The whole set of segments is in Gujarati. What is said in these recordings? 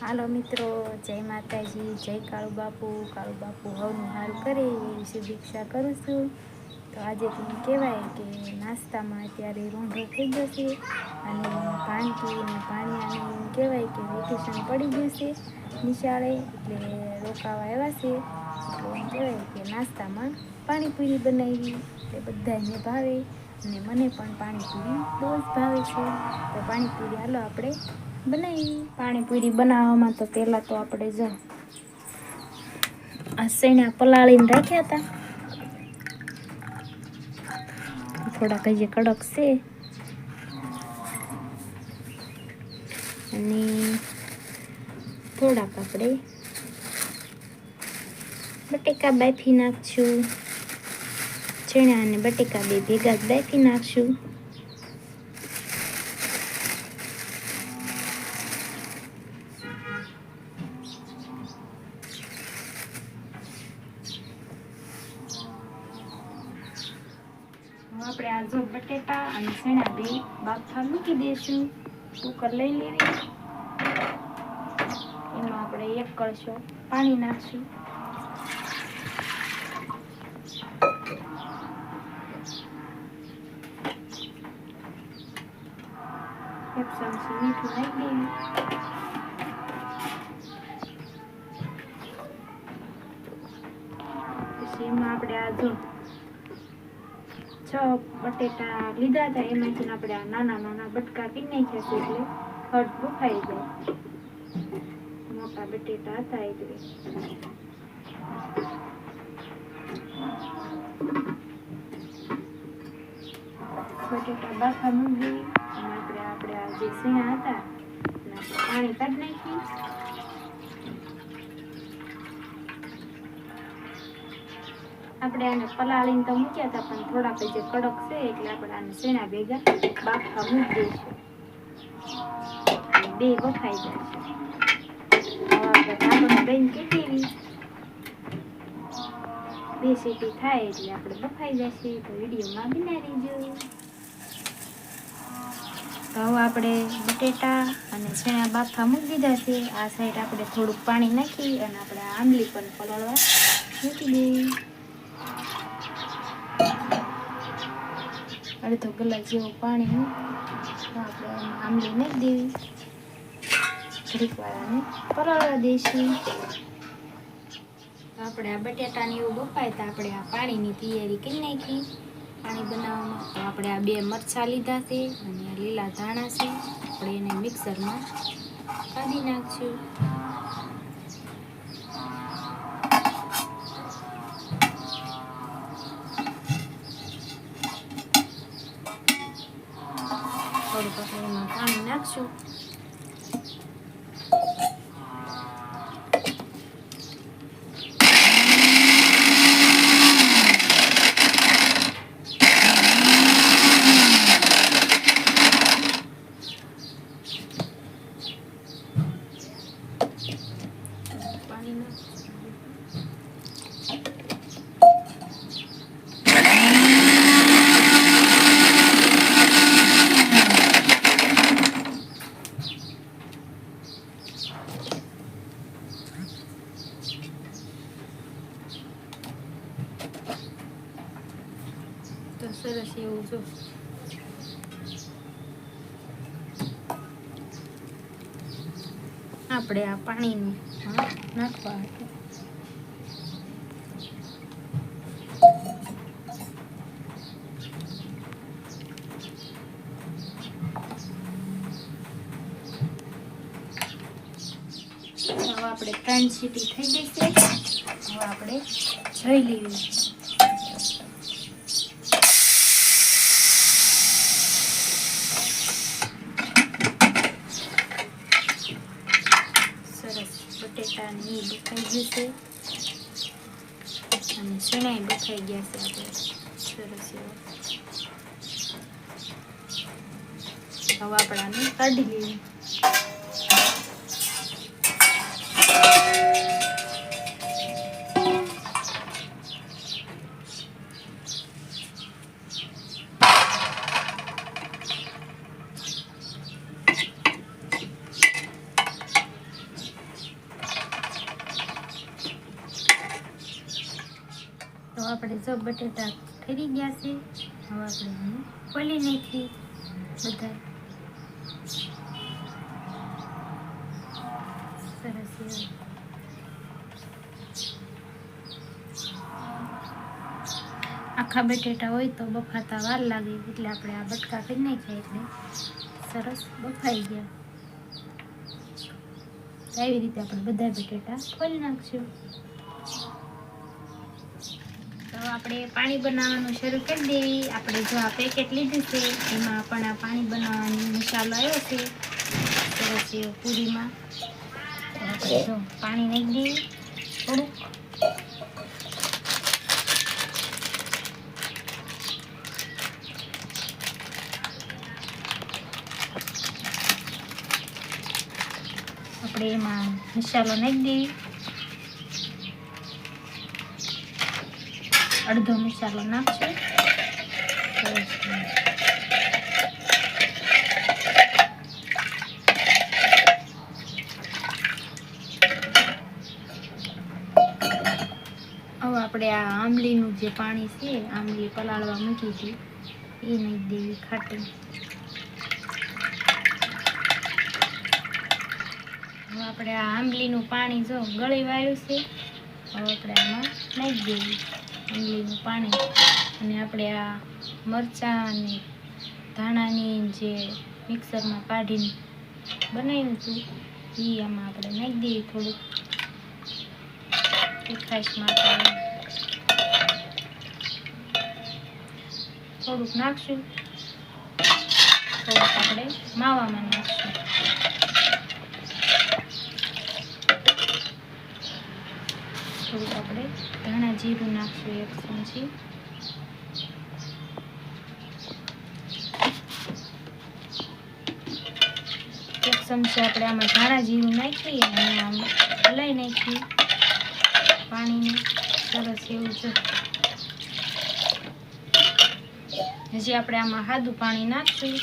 હાલો મિત્રો, જય માતાજી, જય કાળુ બાપુ કાળુ બાપુ હવનું હાલ કરે એવી શુભેચ્છા કરું છું. તો આજે તમે કહેવાય કે નાસ્તામાં અત્યારે રોંઢો થઈ છે અને ભાણકી અને ભાણિયાને એમ કહેવાય કે વેકેશન પડી ગયું છે નિશાળે, એટલે રોકાવા આવ્યા છે. તો એમ કહેવાય કે નાસ્તામાં પાણીપુરી બનાવી, એટલે બધાને ભાવે અને મને પણ પાણીપુરી બહુ જ ભાવે છે. તો પાણીપુરી હાલો આપણે બનાવી. પાણીપુરી બનાવવામાં તો પહેલાં તો આપણે જો આ સૈણા પલાળીને રાખ્યા હતા. થોડાક હજી કડક છે. અને થોડાક આપણે બટેકા બાફી નાખશું. ચણા અને બટેકા બે ભેગા જ બાફી નાખશું. બાફા મૂકી દઈશું. કુકર લઈ લેવી એમાં આપણે એક કળશો પાણી નાખશું. એક ચમચી મીઠું નાખી દેવું બટેટા લીધા હતા, એમાંથી આપણે આ નાના નાના બટકા કરી નાખ્યા છે એટલે હટ બફાઈ જાય. મોટા બટેટા હતા એટલે બટેટા બાફા મૂકી અને આપણે આપણે આ જે સીણા હતા પાણી કાઢી નાખી. આપણે આને પલાળીને તો મૂક્યા હતા પણ થોડાક જે કડક છે એટલે આપણે આને શેણા ભેગા બાફા મૂકી દઈશું. બે બફાઈ દઈને કેટલી બે સીટી થાય એટલે આપણે બફાઈ જશે, તો વિડીયોમાં બનાવી જોઈએ તો હવે આપણે બટેટા અને શેણા બાફા મૂકી દીધા છે. આ સાઈડ આપણે થોડુંક પાણી નાખી અને આપણે આંબલી પણ પલાળવા મૂકી દઈએ. અડધો ગ્લાસ જેવું પાણી આપણે આંબલી નાખી દેવી. ઘડીકવાળાને પલાળવા દઈશું આપણે આ બટેટાને એવું બપાય તો આપણે આ પાણીની તૈયારી કરી નાખી. પાણી બનાવવામાં તો આપણે આ બે મરચાં લીધા છે અને આ લીલા ધાણા છે. આપણે એને મિક્સરમાં કાઢી નાખશું થોડુંક આપણે એમાં પાણી નાખશું પાણી નાખશું સરસ એવું આપણે આ પાણીનું નાખવા હતું આપણે ત્રણ સીટી થઈ ગઈ છે. હવે આપણે જઈ લેવી સરસ બટેટાની બફાઈ ગયું અને ચણાઈ બફાઈ ગયા છે આપણે સરસ એવો હવે આપણાને કાઢી લઈએ આપણે જો બટેટા ઠરી ગયા છે, હવે આપણે ખોલી નાખી બધા. સરસ આખા બટેટા હોય તો બફાતા વાર લાગે, એટલે આપણે આ બટકા કરી નાખ્યા એટલે સરસ બફાઈ ગયા. આવી રીતે આપણે બધા બટેટા ખોલી નાખશું. આપણે પાણી બનાવવાનું શરૂ કરી દેવી. આપણે જો આ પેકેટ લીધું છે, એમાં પણ આ પાણી બનાવવાનો મસાલો આવ્યો છે, સરસ એવો પૂરીમાં. જો પાણી નાખી દેવી થોડુંક. આપણે એમાં મસાલો નાખી દેવી. અડધો મસાલો નાખશું હવે આપણે આ આંબલીનું જે પાણી છે, આંબલી પલાળવા મૂકી હતી, એ નાખી દેવી ખાટી. હવે આપણે આ આંબલીનું પાણી જો ગળી વાળ્યું છે, હવે આપણે આમાં નાખી દેવી. આંબલીનું પાણી અને આપણે આ મરચાં અને ધાણાની જે મિક્સરમાં કાઢીને બનાવ્યું હતું એ આમાં આપણે નાખી દઈએ થોડુંક. તીખાશ માટે થોડુંક નાખશું. થોડુંક આપણે માવામાં નાખશું. થોડુંક આપણે ધાણા જીરું નાખશું એક ચમચી એક ચમચી આપણે આમાં ધાણા જીરું નાખીએ અને આમ હલાઈ નાખીએ. પાણીને સરસ એવું છે હજી આપણે આમાં સાદું પાણી નાખશું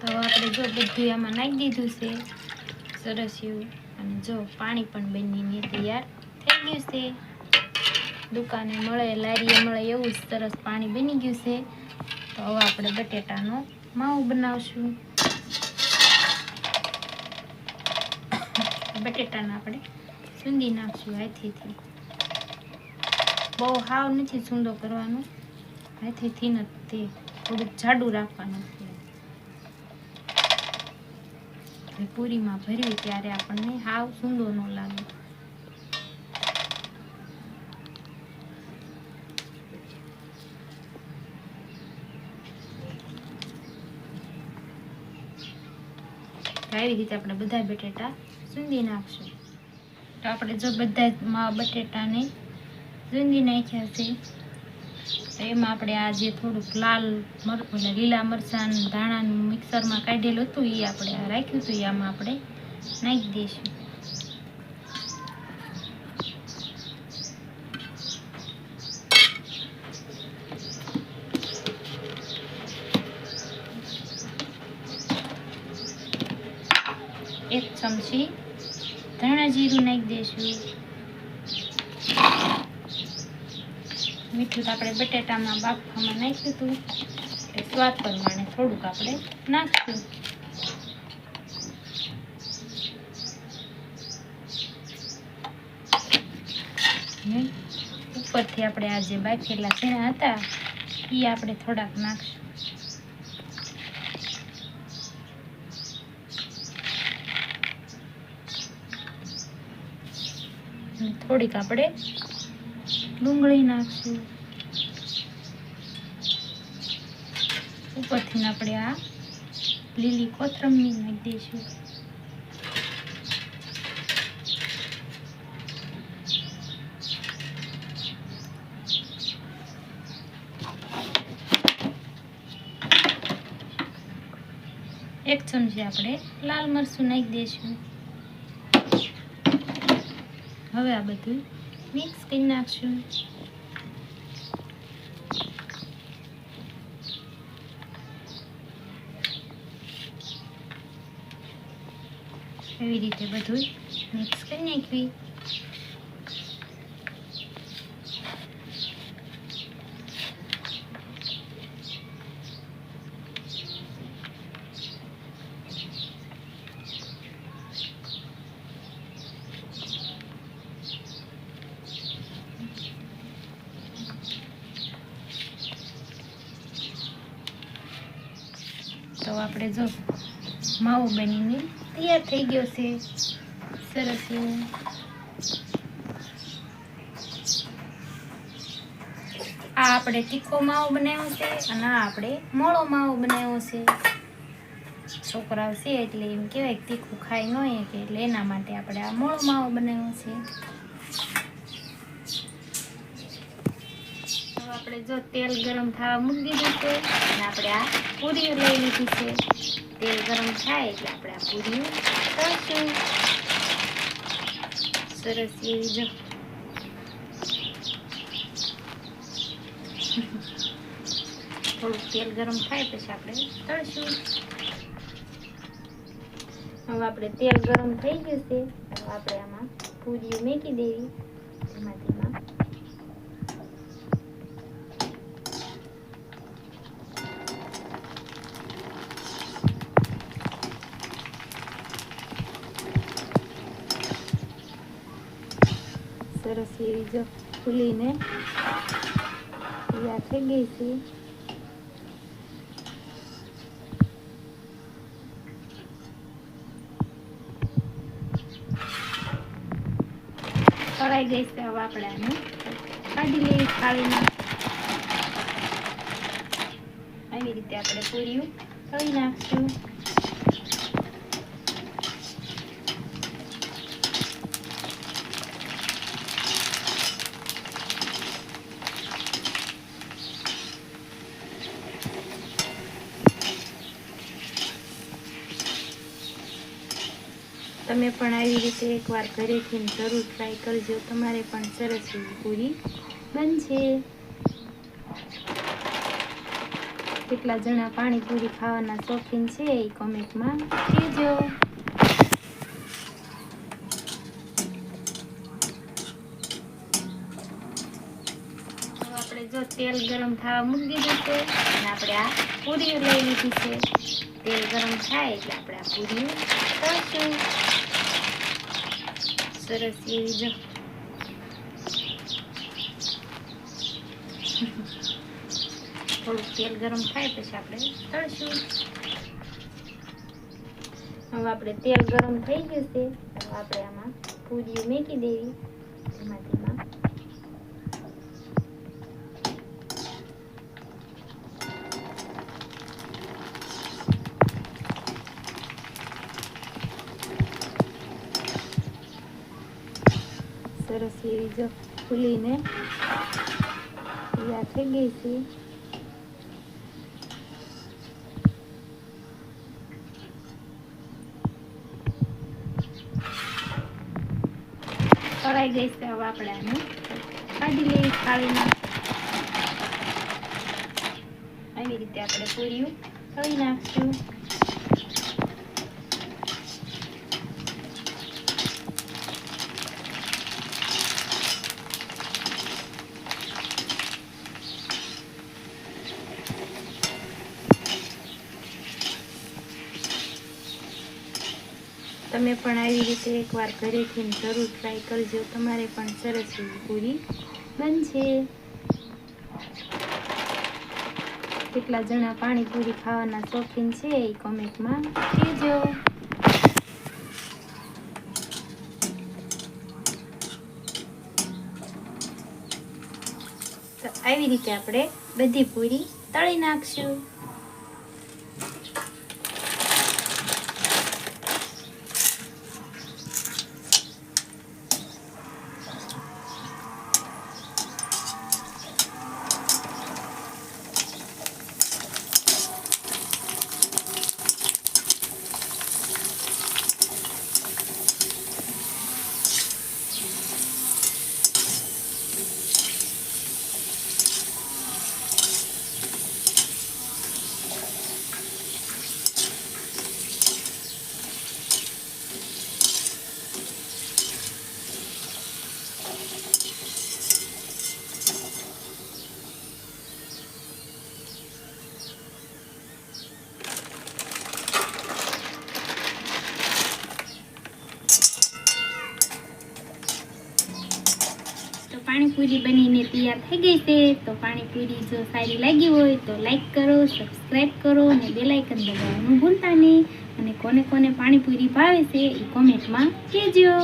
તો આપણે જો બધું આમાં છે સરસ એવું. અને જો પાણી પણ બનીને તૈયાર. થઈ ગયું છે. દુકાને મળે, લારીએ મળે એવું સરસ પાણી બની ગયું છે. તો હવે આપણે બટેટાનો માવો બનાવશું. બટેટાને આપણે સૂંદી નાખશું હાથીથી. બહુ હાવ નથી સૂંદો કરવાનો. હાથીથી નથી થોડુંક જાડું રાખવાનું. એટલે પૂરીમાં ભર્યું ત્યારે આપણને હાવ સૂંદો ન લાગે આવી રીતે આપણે બધા બટેટા સૂંદી નાખશું. તો આપણે જો બધા બટેટાને સૂંદી નાખ્યા છે એમાં આપણે આ જે થોડુંક લાલ મર ઓલા લીલા મરચાં ધાણાનું મિક્સરમાં કાઢેલું હતું એ આપણે રાખ્યું હતું આમાં આપણે નાખી દઈશું. એક ચમચી ધાણા જીરું નાખી દઈશું. મીઠું તો આપણે બટેટામાં બાફવામાં નાખ્યું હતું. એટલે સ્વાદ પ્રમાણે થોડુંક આપણે નાખશું ઉપરથી આપણે આ જે બાફેલા ઝીણા હતા એ આપણે થોડાક નાખશું. થોડીક આપણે ડુંગળી નાખશું. ઉપરથી આપણે આ લીલી કોથરમીર નાખી દઈશું. એક ચમચી આપણે લાલ મરચું નાખી દઈશું. હવે આ બધું મિક્સ કરી નાખશું એવી રીતે બધું મિક્સ કરી નાખવી તો આપણે જો બનીને તૈયાર થઈ ગયો છે. સરસ એવું આ આપણે તીખો માવો બનાવ્યો છે અને આ આપણે મોળો માવો બનાવ્યો છે. છોકરાઓ છે એટલે એમ કહેવાય કે તીખું ખાઈ ન હોય કે એટલે એના માટે આપણે આ મોળો માવો બનાવ્યો છે. આપણે જો તેલ ગરમ થવા મૂકી દીધું છે અને આપણે આ પૂરીઓ લઈ લીધી છે. તેલ ગરમ થાય એટલે આપણે આ પૂરીઓ તળશું સરસ એવી જો. થોડુંક તેલ ગરમ થાય પછી આપણે તળશું. હવે આપણે તેલ ગરમ થઈ ગયું છે. હવે આપણે આમાં પૂરીઓ મેકી દેવી. ધીમા ધીમા સરસ એવી જો ફૂલીને તૈયાર થઈ ગઈ છે. તળાઈ ગઈ છે હવે આપણે આને કાઢી લઈએ થાળીમાં. આવી રીતે આપણે પૂર્યું કરી નાખશું. તમે પણ આવી રીતે એકવાર ઘરેથી જરૂર ટ્રાય કરજો. તમારે પણ સરસ પૂરી બનશે. કેટલા જણા પાણીપુરી ખાવાના શોખીન છે એ કોમેન્ટમાં કહેજો. આપણે જો તેલ ગરમ થવા મૂકી દીધું અને આપણે આ પૂરીઓ લઈ લીધી છે. તેલ ગરમ થાય એટલે આપણે આ પૂરીઓ તળશું. સરસ એવી જો થોડુંક તેલ ગરમ થાય પછી આપણે તળશું હવે આપણે તેલ ગરમ થઈ ગયું છે હવે આપણે આમાં પૂરી મેકી દેવી ધીમા સરસ એવી જો તૈયાર થઈ ગઈ છે. તળાઈ ગઈ છે હવે આપણે આને. કાઢી લઈએ થાળીમાં. આવી રીતે આપણે પૂરીઓ તળી નાખશું. તમે પણ આવી રીતે એકવાર ઘરેથી જરૂર ટ્રાય કરજો. તમારે પણ સરસ પૂરી બનશે. કેટલા જણા પાણીપુરી ખાવાના શોખીન છે એ કોમેન્ટમાં કહેજો. તો આવી રીતે આપણે બધી પૂરી તળી નાખશું. પાણીપુરી બનીને તૈયાર થઈ ગઈ છે, તો પાણીપુરી જો સારી લાગી હોય તો લાઈક કરો સબસ્ક્રાઈબ કરો અને બેલાઇકન દબાવવાનું ભૂલતા નહીં. અને કોને કોને પાણીપુરી ભાવે છે, એ કોમેન્ટમાં કહેજો.